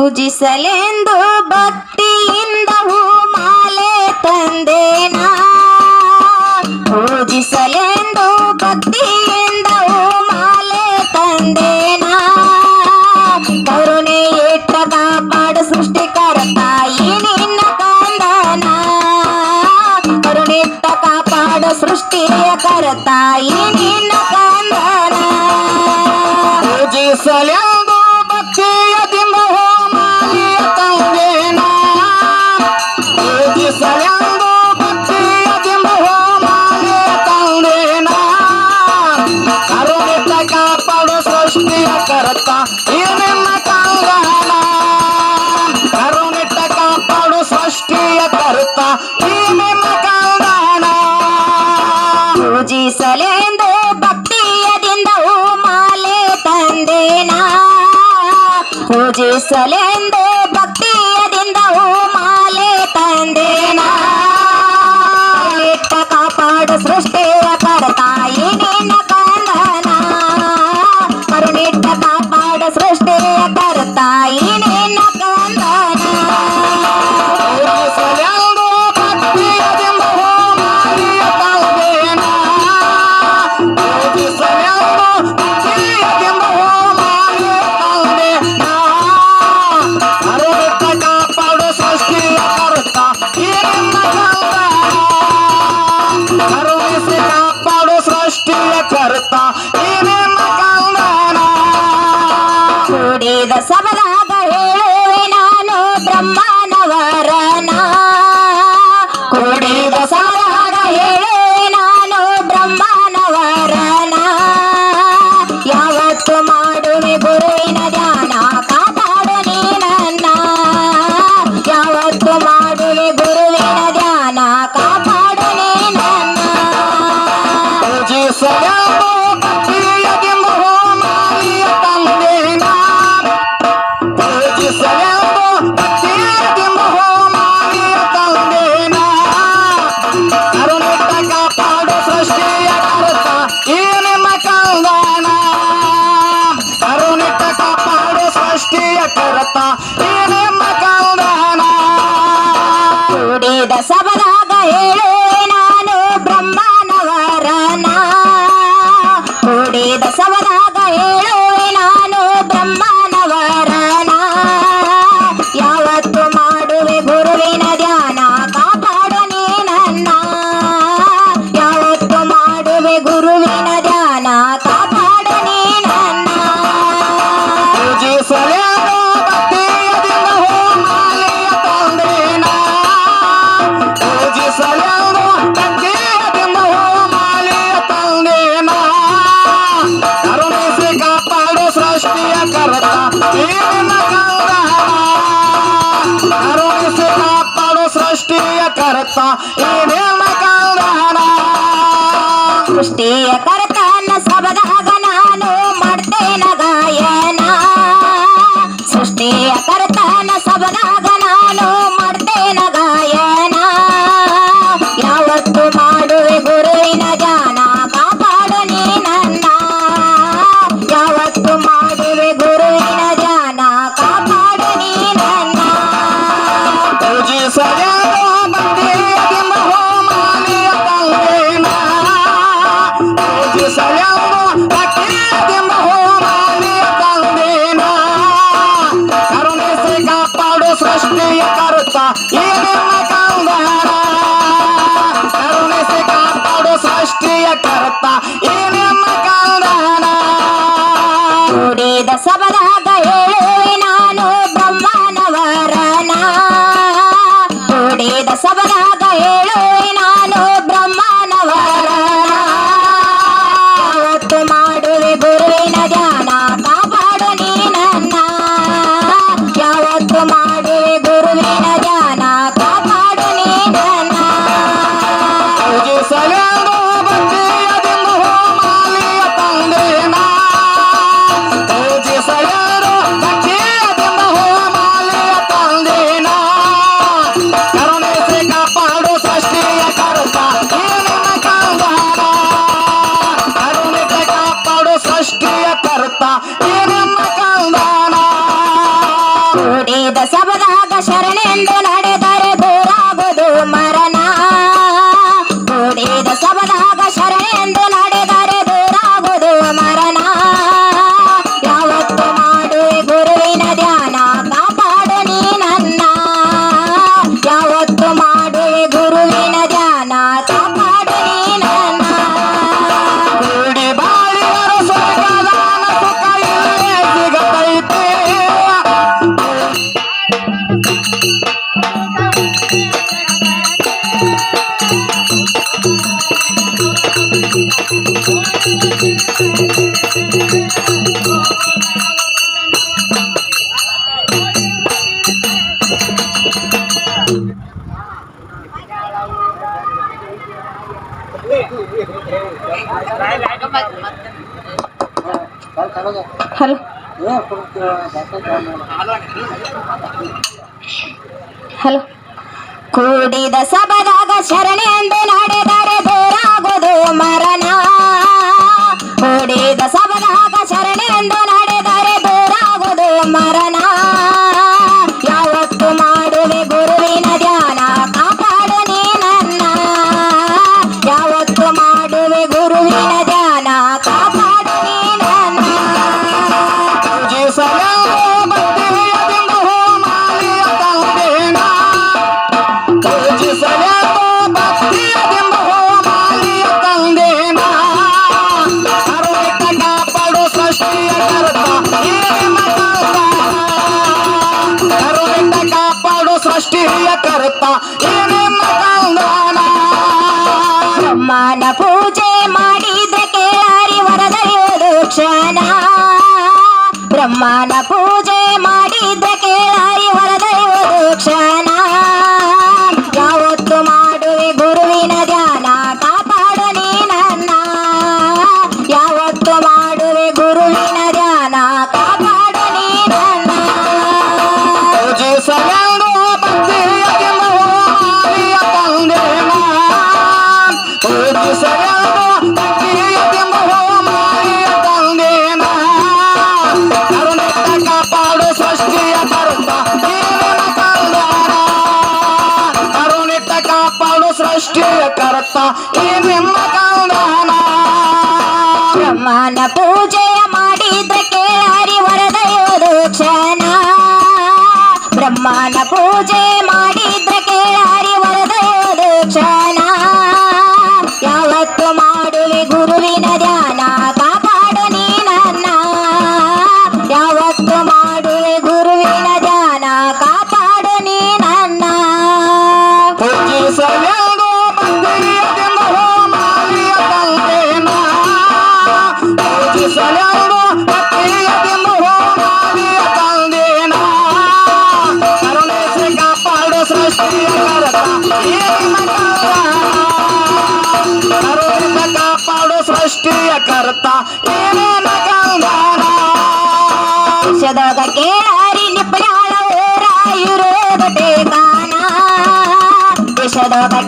ಪೂಜಿಸಲೆಂದು ಭಕ್ತಿಯಿಂದ ಹೂ ಮಾಲೆ ತಂದೇನ? ಪೂಜಿಸಲೆಂದು ಭಕ್ತಿಯಿಂದ ಹೂ ಮಾಲೆ ತಂದೇನ? ಕರುಣೆ ಇಟ್ಟದ ಪಾಡ ಸೃಷ್ಟಿಕರ ನಿನ್ನ ಕಂದನ? ಕರುಣೆಟ್ಟ ಕಾಪಾಡು ಸೃಷ್ಟಿಯ ಕರತಾ ಭಾರತ ನನ್ನ ಕಲ್ಯಾಣ ಕರುಣಿಟ್ಟ ಕಾಪಾಡು ಸೃಷ್ಟಿಯ ಕರುತ, ಈ ನನ್ನ ಕಲ್ಯಾಣ ಪೂಜಿಸಲೆಂದು ಭಕ್ತಿಯದಿಂದ ಹೂ ಮಾಲೆ ತಂದೇನಾ. ಪೂಜಿಸಲೆಂದು ಸುಡಿದ ಸಮನಾದ ಹೇಳುವೆ ನಾನು ಬ್ರಹ್ಮನವರನ. ಸೃಷ್ಟಿಯ ನುಡಿದ ಶಬದಾಗ ಶರಣೆಂದು ಹಲ್. ಹಲೋ. ಕೂಡಿದ ಸಭದಾಗ ಶರಣೆ ಅಂದೆ ನಡೆದರೆ ಬೇರಾಗೋದು ಮರಣ ರಾಷ್ಟ್ರೀಯ ಕರ್ತ? ಏನೇ ಮಗಲ್ದಾನ ಮಾನಪು ರಾಷ್ಟ್ರೀಯ ಕರ್ತ ಈ ನಿಮ್ಮ ಕಲ್ಯಾಣ ಪೂಜೆ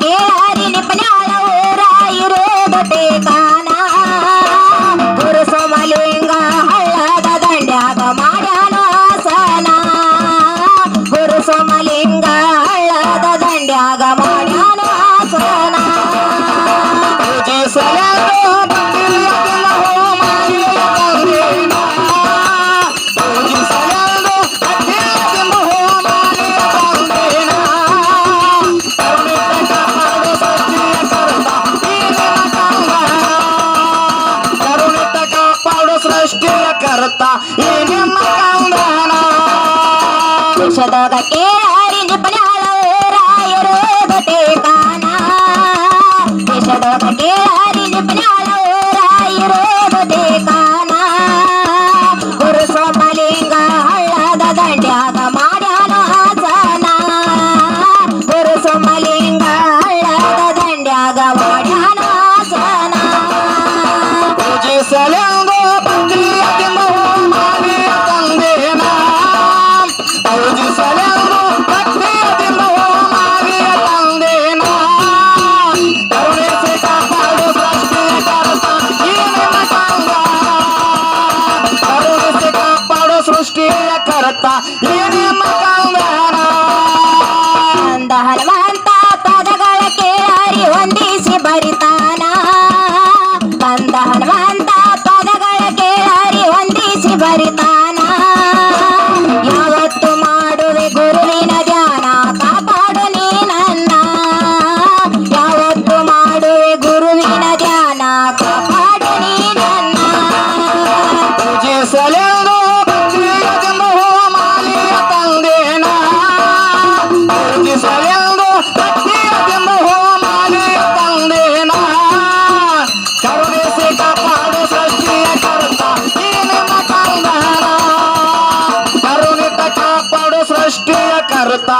ಬೇಡ ನೆನಪನ ಹಲವು ರಾಯಿರೋ ಬೇಕಾ Allah.